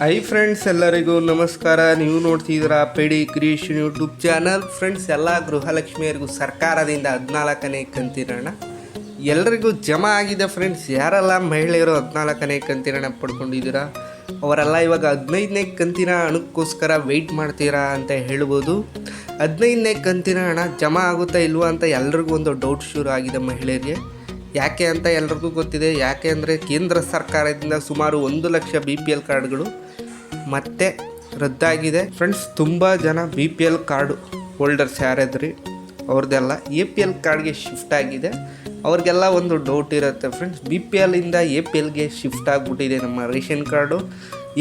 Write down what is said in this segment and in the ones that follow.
Hi friends ಎಲ್ಲರಿಗೂ ನಮಸ್ಕಾರ. ನೀವು ನೋಡ್ತಿದ್ದೀರಾ ಪೆಡಿ ಕ್ರಿಯೇಷನ್ ಯೂಟ್ಯೂಬ್ ಚಾನಲ್. ಫ್ರೆಂಡ್ಸ್ ಎಲ್ಲ ಗೃಹಲಕ್ಷ್ಮಿಯರಿಗೂ ಸರ್ಕಾರದಿಂದ ಹದಿನಾಲ್ಕನೇ ಕಂತಿರೋಣ. ಎಲ್ಲರಿಗೂ ಜಮಾ ಆಗಿದೆ ಫ್ರೆಂಡ್ಸ್ ಯಾರೆಲ್ಲ ಮಹಿಳೆಯರು ಹದಿನಾಲ್ಕನೇ ಕಂತಿರೋಣ ಪಡ್ಕೊಂಡಿದ್ದೀರಾ? ಅವರೆಲ್ಲ ಇವಾಗ ಹದಿನೈದನೇ ಕಂತಿನ ಹಣಕ್ಕೋಸ್ಕರ ವೆಯ್ಟ್ ಮಾಡ್ತೀರಾ ಅಂತ ಹೇಳ್ಬೋದು. ಹದಿನೈದನೇ ಕಂತಿನ ಹಣ ಜಮಾ ಆಗುತ್ತಾ ಇಲ್ವಾ ಅಂತ ಎಲ್ರಿಗೂ ಒಂದು ಡೌಟ್ ಶುರು ಆಗಿದೆ ಮಹಿಳೆಯರಿಗೆ. ಯಾಕೆ ಅಂತ ಎಲ್ರಿಗೂ ಗೊತ್ತಿದೆ. ಯಾಕೆ ಅಂದರೆ ಕೇಂದ್ರ ಸರ್ಕಾರದಿಂದ ಸುಮಾರು ಒಂದು ಲಕ್ಷ ಬಿ ಪಿ ಎಲ್ ಕಾರ್ಡ್ಗಳು ಮತ್ತೆ ರದ್ದಾಗಿದೆ. ಫ್ರೆಂಡ್ಸ್ ತುಂಬ ಜನ B P L card holders ಯಾರಾದ್ರಿ? ಅವ್ರದ್ದೆಲ್ಲ ಎ ಪಿ ಎಲ್ ಕಾರ್ಡ್ಗೆ ಶಿಫ್ಟ್ ಆಗಿದೆ. ಅವ್ರಿಗೆಲ್ಲ ಒಂದು ಡೌಟ್ ಇರುತ್ತೆ. ಫ್ರೆಂಡ್ಸ್ ಬಿ ಪಿ ಎಲ್ಲಿಂದ ಎ ಪಿ ಎಲ್ಗೆ ಶಿಫ್ಟ್ ಆಗಿಬಿಟ್ಟಿದೆ ನಮ್ಮ ration card.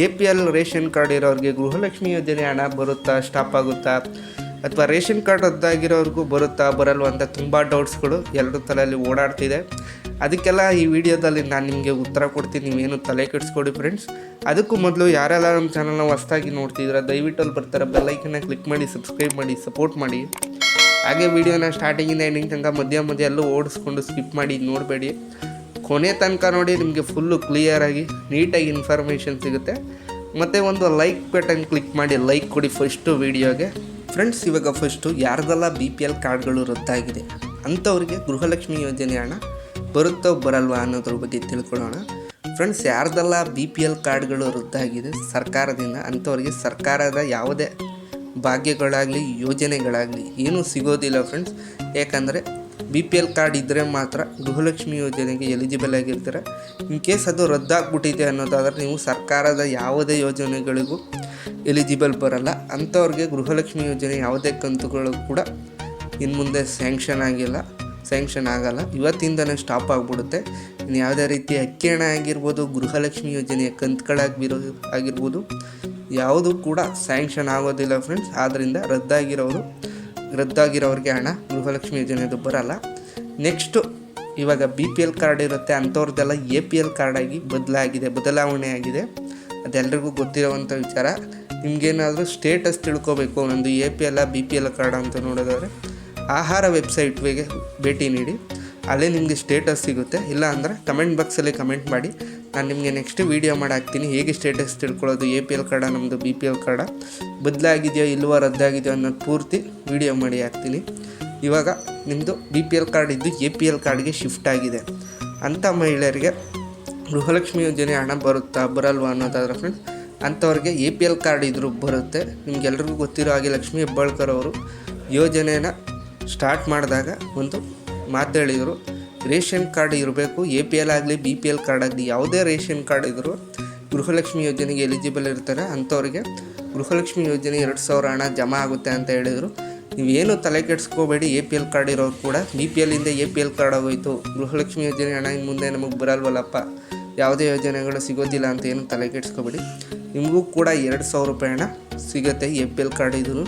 A P L ration card ಇರೋರಿಗೆ ಗೃಹಲಕ್ಷ್ಮಿ ಯೋಜನೆ ಹಣ ಬರುತ್ತಾ, ಸ್ಟಾಪ್ ಆಗುತ್ತಾ? ಅಥವಾ ರೇಷನ್ ಕಾರ್ಡ್ ರದ್ದಾಗಿರೋರಿಗೂ ಬರುತ್ತಾ ಬರಲ್ವ ಅಂತ ತುಂಬ ಡೌಟ್ಸ್ಗಳು ಎಲ್ಲರ ತಲೆಯಲ್ಲಿ ಓಡಾಡ್ತಿದೆ. ಅದಕ್ಕೆಲ್ಲ ಈ ವಿಡಿಯೋದಲ್ಲಿ ನಾನು ನಿಮಗೆ ಉತ್ತರ ಕೊಡ್ತೀನಿ, ನೀವೇನು ತಲೆ ಕೆಡಿಸ್ಕೊಡಿ ಫ್ರೆಂಡ್ಸ್ ಅದಕ್ಕೂ ಮೊದಲು ಯಾರೆಲ್ಲ ನಮ್ಮ ಚಾನಲ್ನ ಹೊಸ್ದಾಗಿ ನೋಡ್ತಿದ್ರೆ, ದಯವಿಟ್ಟು ಅಲ್ಲಿ ಬರ್ತಾರೆ ಬೆಲ್ಲೈಕನ್ನ ಕ್ಲಿಕ್ ಮಾಡಿ ಸಬ್ಸ್ಕ್ರೈಬ್ ಮಾಡಿ ಸಪೋರ್ಟ್ ಮಾಡಿ. ಹಾಗೆ ವಿಡಿಯೋನ ಸ್ಟಾರ್ಟಿಂಗಿಂದ ಎಂಡಿಂಗ್ ತನಕ ಮಧ್ಯ ಮಧ್ಯ ಎಲ್ಲೂ ಓಡಿಸ್ಕೊಂಡು ಸ್ಕಿಪ್ ಮಾಡಿ ನೋಡಬೇಡಿ. ಕೊನೆ ತನಕ ನೋಡಿ ನಿಮಗೆ ಫುಲ್ಲು ಕ್ಲಿಯರಾಗಿ ನೀಟಾಗಿ ಇನ್ಫಾರ್ಮೇಷನ್ ಸಿಗುತ್ತೆ. ಮತ್ತು ಒಂದು ಲೈಕ್ ಬಟನ್ ಕ್ಲಿಕ್ ಮಾಡಿ ಲೈಕ್ ಕೊಡಿ ಫಸ್ಟು ವೀಡಿಯೋಗೆ. ಫ್ರೆಂಡ್ಸ್ ಇವಾಗ ಫಸ್ಟು ಯಾರ್ದೆಲ್ಲ ಬಿ ಪಿ ಎಲ್ ಕಾರ್ಡ್ಗಳು ರದ್ದಾಗಿದೆ ಅಂಥವ್ರಿಗೆ ಗೃಹಲಕ್ಷ್ಮಿ ಯೋಜನೆ ಹಣ ಬರುತ್ತೋ ಬರಲ್ವಾ ಅನ್ನೋದ್ರ ಬಗ್ಗೆ ತಿಳ್ಕೊಳ್ಳೋಣ. ಫ್ರೆಂಡ್ಸ್ ಯಾರ್ದೆಲ್ಲ ಬಿ ಪಿ ಎಲ್ ಕಾರ್ಡ್ಗಳು ರದ್ದಾಗಿದೆ ಸರ್ಕಾರದಿಂದ ಅಂಥವ್ರಿಗೆ ಸರ್ಕಾರದ ಯಾವುದೇ ಭಾಗ್ಯಗಳಾಗಲಿ, ಯೋಜನೆಗಳಾಗಲಿ ಏನೂ ಸಿಗೋದಿಲ್ಲ ಫ್ರೆಂಡ್ಸ್ ಯಾಕಂದರೆ ಬಿ ಪಿ ಎಲ್ ಕಾರ್ಡ್ ಇದ್ದರೆ ಮಾತ್ರ ಗೃಹಲಕ್ಷ್ಮಿ ಯೋಜನೆಗೆ ಎಲಿಜಿಬಲ್ ಆಗಿರ್ತಾರೆ. ಇನ್ ಕೇಸ್ ಅದು ರದ್ದಾಗ್ಬಿಟ್ಟಿದೆ ಅನ್ನೋದಾದರೆ ನೀವು ಸರ್ಕಾರದ ಯಾವುದೇ ಯೋಜನೆಗಳಿಗೂ ಎಲಿಜಿಬಲ್ ಬರಲ್ಲ. ಅಂಥವ್ರಿಗೆ ಗೃಹಲಕ್ಷ್ಮಿ ಯೋಜನೆ ಯಾವುದೇ ಕಂತುಗಳು ಕೂಡ ಇನ್ನು ಮುಂದೆ ಸ್ಯಾಂಕ್ಷನ್ ಆಗಿಲ್ಲ ಸ್ಯಾಂಕ್ಷನ್ ಆಗಲ್ಲ. ಇವತ್ತಿಂದನೇ ಸ್ಟಾಪ್ ಆಗಿಬಿಡುತ್ತೆ. ಇನ್ನು ಯಾವುದೇ ರೀತಿ ಅಕ್ಕಿ ಹಣ ಆಗಿರ್ಬೋದು, ಗೃಹಲಕ್ಷ್ಮಿ ಯೋಜನೆಯ ಕಂತುಗಳಾಗಿರೋ ಆಗಿರ್ಬೋದು, ಯಾವುದು ಕೂಡ ಸ್ಯಾಂಕ್ಷನ್ ಆಗೋದಿಲ್ಲ ಫ್ರೆಂಡ್ಸ್ ಆದ್ದರಿಂದ ರದ್ದಾಗಿರೋರು, ರದ್ದಾಗಿರೋರಿಗೆ ಹಣ ಗೃಹಲಕ್ಷ್ಮಿ ಯೋಜನೆದು ಬರಲ್ಲ. ನೆಕ್ಸ್ಟು ಇವಾಗ ಬಿ ಪಿ ಎಲ್ ಕಾರ್ಡ್ ಇರುತ್ತೆ. ಅಂಥವ್ರದ್ದೆಲ್ಲ ಎ ಪಿ ಎಲ್ ಕಾರ್ಡಾಗಿ ಬದಲಾಗಿದೆ, ಬದಲಾವಣೆ ಆಗಿದೆ. ಅದೆಲ್ರಿಗೂ ಗೊತ್ತಿರೋವಂಥ ವಿಚಾರ. ನಿಮಗೇನಾದರೂ ಸ್ಟೇಟಸ್ ತಿಳ್ಕೋಬೇಕು, ಒಂದು A P L B P L card ಅಂತ ನೋಡೋದಾದರೆ, ಆಹಾರ ವೆಬ್ಸೈಟ್ಗೆ ಭೇಟಿ ನೀಡಿ. ಅಲ್ಲೇ ನಿಮಗೆ ಸ್ಟೇಟಸ್ ಸಿಗುತ್ತೆ. ಇಲ್ಲ ಅಂದರೆ ಕಮೆಂಟ್ ಬಾಕ್ಸಲ್ಲಿ ಕಮೆಂಟ್ ಮಾಡಿ. ನಾನು ನಿಮಗೆ ನೆಕ್ಸ್ಟ್ ವೀಡಿಯೋ ಮಾಡಿ ಹಾಕ್ತೀನಿ. ಹೇಗೆ ಸ್ಟೇಟಸ್ ತಿಳ್ಕೊಳ್ಳೋದು ಎ ಪಿ ಎಲ್ ಕಾರ್ಡ ನಮ್ಮದು ಬಿ ಪಿ ಎಲ್ ಕಾರ್ಡ. ಬದಲಾಗಿದೆಯೋ ಇಲ್ಲವೋ ರದ್ದಾಗಿದೆಯೋ ಅನ್ನೋದು ಪೂರ್ತಿ ವೀಡಿಯೋ ಮಾಡಿ ಹಾಕ್ತೀನಿ. ಇವಾಗ ನಿಮ್ಮದು ಬಿ ಪಿ ಎಲ್ ಕಾರ್ಡ್ ಇದ್ದು ಎ ಪಿ ಎಲ್ ಕಾರ್ಡ್ಗೆ ಶಿಫ್ಟ್ ಆಗಿದೆ. ಅಂಥ ಮಹಿಳೆಯರಿಗೆ ಗೃಹಲಕ್ಷ್ಮಿ ಯೋಜನೆ ಹಣ ಬರುತ್ತಾ ಬರಲ್ವಾ ಅನ್ನೋದಾದ್ರೆ ಫ್ರೆಂಡ್ಸ್ ಅಂಥವ್ರಿಗೆ ಎ ಪಿ ಎಲ್ ಕಾರ್ಡ್ ಇದ್ರೂ ಬರುತ್ತೆ. ನಿಮಗೆಲ್ರಿಗೂ ಗೊತ್ತಿರೋ ಹಾಗೆ ಲಕ್ಷ್ಮಿ ಹೆಬ್ಬಾಳ್ಕರ್ ಅವರು ಯೋಜನೆನ ಸ್ಟಾರ್ಟ್ ಮಾಡಿದಾಗ ಒಂದು ಮಾತು ಹೇಳಿದರು. ರೇಷನ್ ಕಾರ್ಡ್ ಇರಬೇಕು ಎ ಪಿ ಎಲ್ ಆಗಲಿ ಬಿ ಪಿ ಎಲ್ ಕಾರ್ಡ್ ಆಗಲಿ, ಯಾವುದೇ ರೇಷನ್ ಕಾರ್ಡ್ ಇದ್ದರೂ ಗೃಹಲಕ್ಷ್ಮಿ ಯೋಜನೆಗೆ ಎಲಿಜಿಬಲ್ ಇರ್ತಾರೆ. ಅಂಥವ್ರಿಗೆ ಗೃಹಲಕ್ಷ್ಮಿ ಯೋಜನೆ ಎರಡು ಸಾವಿರ ಹಣ ಜಮಾ ಆಗುತ್ತೆ ಅಂತ ಹೇಳಿದರು. ನೀವೇನು ತಲೆ ಕೆಡಿಸ್ಕೋಬೇಡಿ ಎ ಪಿ ಎಲ್ ಕಾರ್ಡ್ ಇರೋರು ಕೂಡ ಬಿ ಪಿ ಎಲ್ಲಿಂದ ಎ ಪಿ ಎಲ್ ಕಾರ್ಡ್ ಆಗೋಯ್ತು. ಗೃಹಲಕ್ಷ್ಮಿ ಯೋಜನೆ ಹಣ ಇನ್ನು ಮುಂದೆ ನಮಗೆ ಬರಲ್ವಲ್ಲಪ್ಪ. ಯಾವುದೇ ಯೋಜನೆಗಳು ಸಿಗೋದಿಲ್ಲ ಅಂತ ಏನು ತಲೆ ಕೆಡಿಸ್ಕೋಬೇಡಿ. ನಿಮಗೂ ಕೂಡ ಎರಡು ಸಾವಿರ ರೂಪಾಯಿ ಸಿಗುತ್ತೆ ಎ ಪಿ ಎಲ್ ಕಾರ್ಡ್ ಇದ್ರು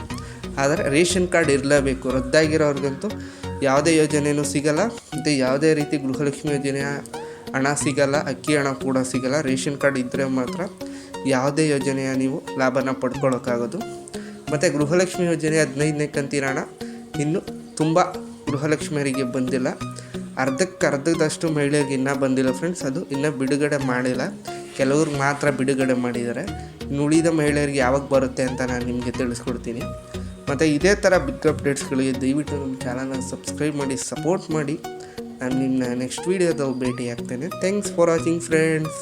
ಆದರೆ ರೇಷನ್ ಕಾರ್ಡ್ ಇರಲೇಬೇಕು. ರದ್ದಾಗಿರೋರಿಗಂತೂ ಯಾವುದೇ ಯೋಜನೆಯೂ ಸಿಗಲ್ಲ. ಮತ್ತು ಯಾವುದೇ ರೀತಿ ಗೃಹಲಕ್ಷ್ಮಿ ಯೋಜನೆಯ ಹಣ ಸಿಗಲ್ಲ, ಅಕ್ಕಿ ಹಣ ಕೂಡ ಸಿಗಲ್ಲ. ರೇಷನ್ ಕಾರ್ಡ್ ಇದ್ದರೆ ಮಾತ್ರ ಯಾವುದೇ ಯೋಜನೆಯ ನೀವು ಲಾಭನ ಪಡ್ಕೊಳ್ಳೋಕ್ಕಾಗೋದು ಮತ್ತು ಗೃಹಲಕ್ಷ್ಮಿ ಯೋಜನೆ ಹದಿನೈದನೇ ಕಂತಿನ ಹಣ ಇನ್ನೂ ತುಂಬ ಗೃಹಲಕ್ಷ್ಮಿಯರಿಗೆ ಬಂದಿಲ್ಲ. ಅರ್ಧಕ್ಕೆ ಅರ್ಧದಷ್ಟು ಮಹಿಳೆಯರಿಗೆ ಇನ್ನೂ ಬಂದಿಲ್ಲ ಫ್ರೆಂಡ್ಸ್ ಅದು ಇನ್ನೂ ಬಿಡುಗಡೆ ಮಾಡಿಲ್ಲ. ಕೆಲವ್ರು ಮಾತ್ರ ಬಿಡುಗಡೆ ಮಾಡಿದ್ದಾರೆ. ಇನ್ನು ಮಹಿಳೆಯರಿಗೆ ಯಾವಾಗ ಬರುತ್ತೆ ಅಂತ ನಾನು ನಿಮಗೆ ತಿಳಿಸ್ಕೊಡ್ತೀನಿ. ಮತ್ತು ಇದೇ ಥರ ಬಿಗ್ ಅಪ್ಡೇಟ್ಸ್ಗಳಿಗೆ ದಯವಿಟ್ಟು ನಮ್ಮ ಚಾನಲ್ನ ಸಬ್ಸ್ಕ್ರೈಬ್ ಮಾಡಿ ಸಪೋರ್ಟ್ ಮಾಡಿ. ನಾನು ನಿಮ್ಮ ನೆಕ್ಸ್ಟ್ ವೀಡಿಯೋದಲ್ಲಿ ಭೇಟಿ ಆಗ್ತೇನೆ ಥ್ಯಾಂಕ್ಸ್ ಫಾರ್ ವಾಚಿಂಗ್ ಫ್ರೆಂಡ್ಸ್